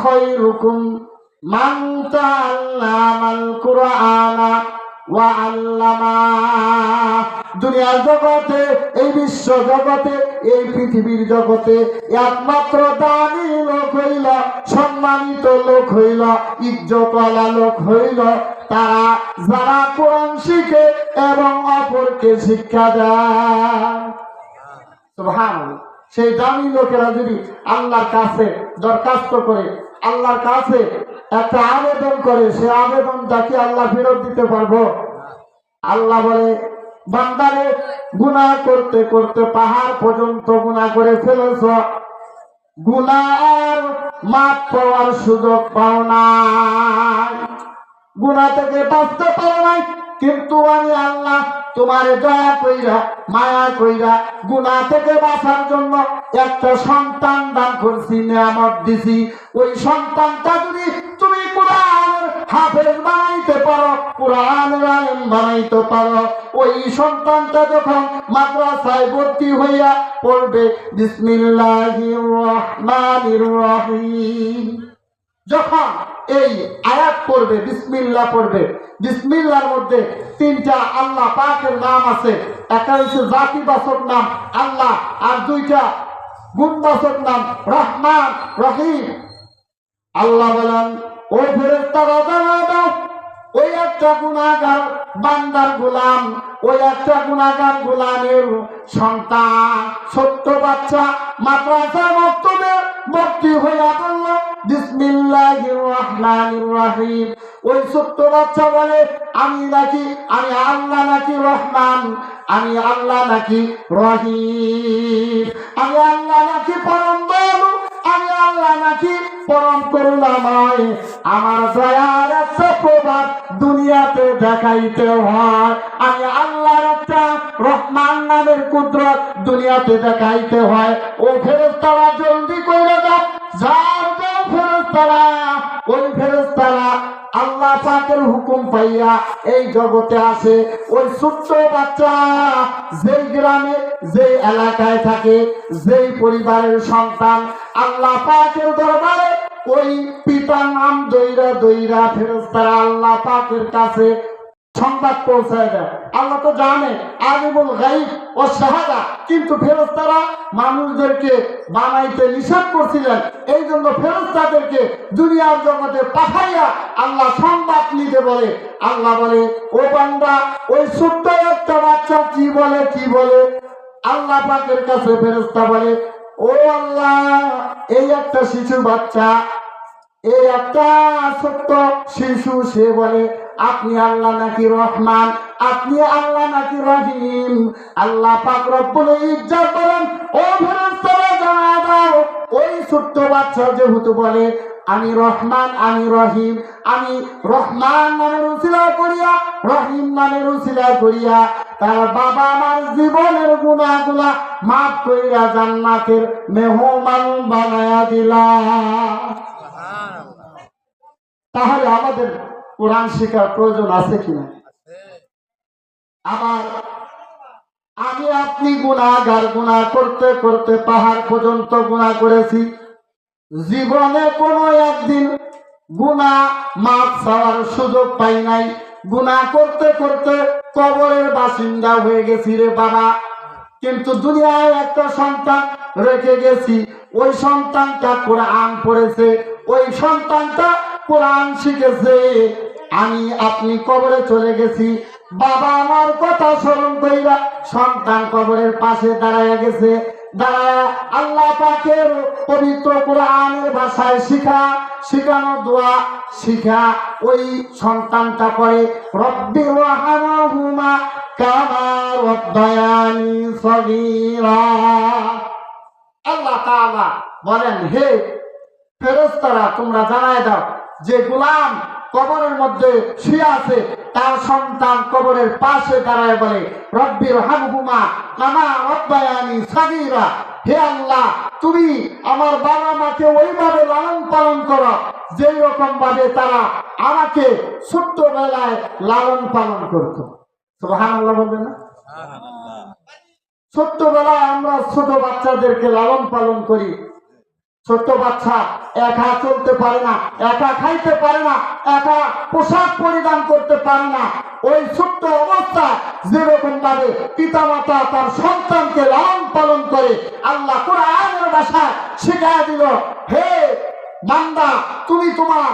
খৈরুকুম মান তাআল্লামাল কুরআনা ওয়া আল্লামা। দুনিয়ার জগতে, এই বিশ্ব জগতে, এই পৃথিবীর জগতে একমাত্র দামি লোক হইল, সম্মানিত লোক হইল, ইজ্জতওয়ালা লোক হইল। তারা যারা কোরআন শিখে এবং অপরকে শিক্ষা দেয়। সেই দামি লোকেরা যদি আল্লাহর কাছে দরখাস্ত করে আল্লাহর কাছে একটা আবেদন করে, সে আবেদনটা কি আল্লাহ ফেরত দিতে পারব। আল্লাহ বলে, বান্দারে, গুনাহ করতে করতে পাহাড় পর্যন্ত গুনাহ করে ফেলেছ। গুনাহ আর মাপ পাওয়ার সুযোগ পাও নাই। গুনাহ থেকে বাঁচতে পারো নাই। কিন্তু আমি আল্লাহ তোমারে দয়া কইরা, মায়া কইরা গুনাহ থেকে বাঁচার জন্য একটা সন্তান দান করছি, নিয়ামত দিছি। ওই সন্তানটা যদি তুমি হাফেজ বানাইতে পারো আলেম বানাইতে পারো, ওই সন্তানটা যখন মাদ্রাসায় ভর্তি হইয়া পড়বে, বিসমিল্লাহির রহমানির রহিম। যখন এই আয়াত পড়বে, বিসমিল্লাহ পড়বে বিসমিল্লার মধ্যে তিনটা আল্লাহ পাকের নাম আছে। একটা হচ্ছে জাতিবাচক নাম, আল্লাহ, আর দুইটা গুণবাচক নাম, রহমান, রহিম। আল্লাহ বলেন, ও ফেরেস্তারা জানা দাও ওই একটা গুণাগার বান্দার গোলাম, ওই একটা গুণাগার গোলামের সন্তান, ছোট্ট বাচ্চা মাদ্রাসা মক্তবে ভর্তি হইয়া বলল, বিসমিল্লাহির রহমানির রহিম। ওই ছোট্ট বাচ্চা বলে, আমি নাকি, আমি আল্লাহ নাকি রহমান, আমি আল্লাহ নাকি রহিম, আমি আল্লাহ নাকি পরম আমি আল্লাহ নাকি পরম করুণাময়। আমার দয়ার প্রভাব দুনিয়াতে দেখাইতে হয়। আমি আল্লাহর একটা রহমান নামের কুদরত দুনিয়াতে দেখাইতে হয়। ও ফেরস্তারা জলদি করে দাও যার যাও ফেরস্তারা ওই ফেরস্তারা আল্লাহ পাকের হুকুম পাইয়া এই জগতে আসে। ওই ছোট্ট বাচ্চা যেই গ্রামে, যেই এলাকায় থাকে, যেই পরিবারের সন্তান, আল্লাহ পাকের দরবারে ওই পিতা নাম দইরা দইরা ফেরস্তারা আল্লাহ পাকের কাছে সংবাদ পৌঁছায় দেয়। আল্লাহ তো জানে, আলিমুল গাইব ও শাহাদা। কিন্তু ফেরস্তারা মানুষদেরকে বানাইতে নিষেধ করছিলেন। এই জন্য ফেরস্তাদেরকে দুনিয়ার জগতে পাঠাইয়া আল্লাহ সংবাদ নিতে বলে। আল্লাহ বলে, ও বান্দা, ওই ছোট্ট একটা বাচ্চা কি বলে কি বলে? আল্লাহ পাকের কাছে ফেরস্তা বলে, ও আল্লাহ, এই একটা শিশু বাচ্চা, এই একটা ছোট্ট শিশু সে বলে আপনি আল্লাহ নাকি রহমান? আপনি আল্লাহ নাকি রহিম? আল্লাহ পাক রব্বুল ইজ্জত বলেন ও ফেরেশতারা জানা দাও ওই ছোট্ট বাচ্চা যেহেতু বলে আমি রহমান আমি রহিম আমি রহমান নামের উসিলা করিয়া রহিম নামের উসিলা করিয়া তার বাবা আমার জীবনের গুণাগুলা মাফ করিয়া জান্নাতের মেহমান বানায়া দিলা তাহলে আমাদের কোরআন শেখার প্রয়োজন আছে কিনা? আবার, আমি আপনি গুণাগার গুণা করতে করতে পাহাড় পর্যন্ত গুণা করেছি। জীবনে কোনো একদিন গুণা মাপ ছাড়ার সুযোগ পাই নাই। গুণা করতে করতে কবরের বাসিন্দা হয়ে গেছি রে বাবা। কিন্তু দুনিয়ায় একটা সন্তান রেখে গেছি। ওই সন্তানটা কোরআন পড়েছে, ওই সন্তানটা কোরআন শিখেছে। আমি, আপনি কবরে চলে গেছি। বাবা আমার কথা স্মরণ কইরা সন্তান কবরের পাশে দাঁড়ায় গেছে। দাঁড়ায় আল্লাহ ভাষায় শিখা, শিখানো দোয়া, শিখা ওই সন্তানটা আল্লাহ বলেন, হে ফেরেশতারা, তোমরা জানায় দাও যে গোলাম কবরের মধ্যে শুয়ে আছে তার সন্তান কবরের পাশে দাঁড়ায় বলে রব্বির হামহুমা কামা রব্বায়ানি সাগীরা। হে আল্লাহ তুমি আমার বাবা মাকে ওইভাবে লালন পালন করো যেই রকম ভাবে তারা আমাকে ছোট্টবেলায় লালন পালন করতো। সুবহানাল্লাহ বলবেন না? ছোট্টবেলায় আমরা ছোট বাচ্চাদেরকে লালন পালন করি। ছোট্ট বাচ্চা একা চলতে পারে না, একা খাইতে পারে না, একা পোশাক পরিধান করতে পারে না। ওই ছোট্ট অবস্থায় যেরকম ভাবে পিতা মাতা তার সন্তানকে লালন পালন করে আল্লাহ কোরআনের ভাষায় শিখাই দিল, হে বান্দা, তুমি তোমার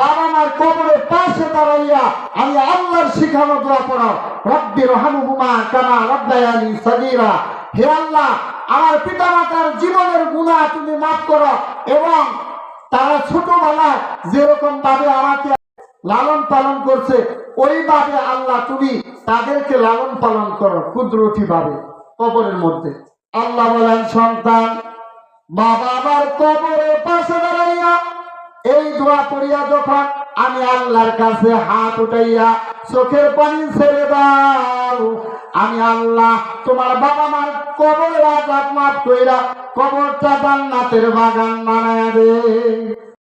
বাবা মার কবরের পাশে দাঁড়াইয়া আমি আল্লাহর শিখানো দোয়া পড়ো রব্বি রহমহুমা কামা রব্বায়ানি সগীরা। হে আল্লাহ, আমার পিতামাতার জীবনের গুনাহ তুমি মাফ করো এবং তারা ছোটবেলায় যেরকম ভাবে আমাকে লালন পালন করছে, ওইভাবে আল্লাহ তুমি তাদেরকে লালন পালন করো কুদরতি ভাবে কবরের মধ্যে। আল্লাহ বলেন, সন্তান, বাবা আমার কবরের পাশে দাঁড়াইয়া এই দোয়া করিয়া যখন আমি আল্লাহর কাছে হাত উঠাইয়া চোখের পানি ছেড়ে দাও। আমি আল্লাহ তোমার বাবা মার কবর রাজা মাফ কইরা কবরটা জান্নাতের বাগান বানায় দে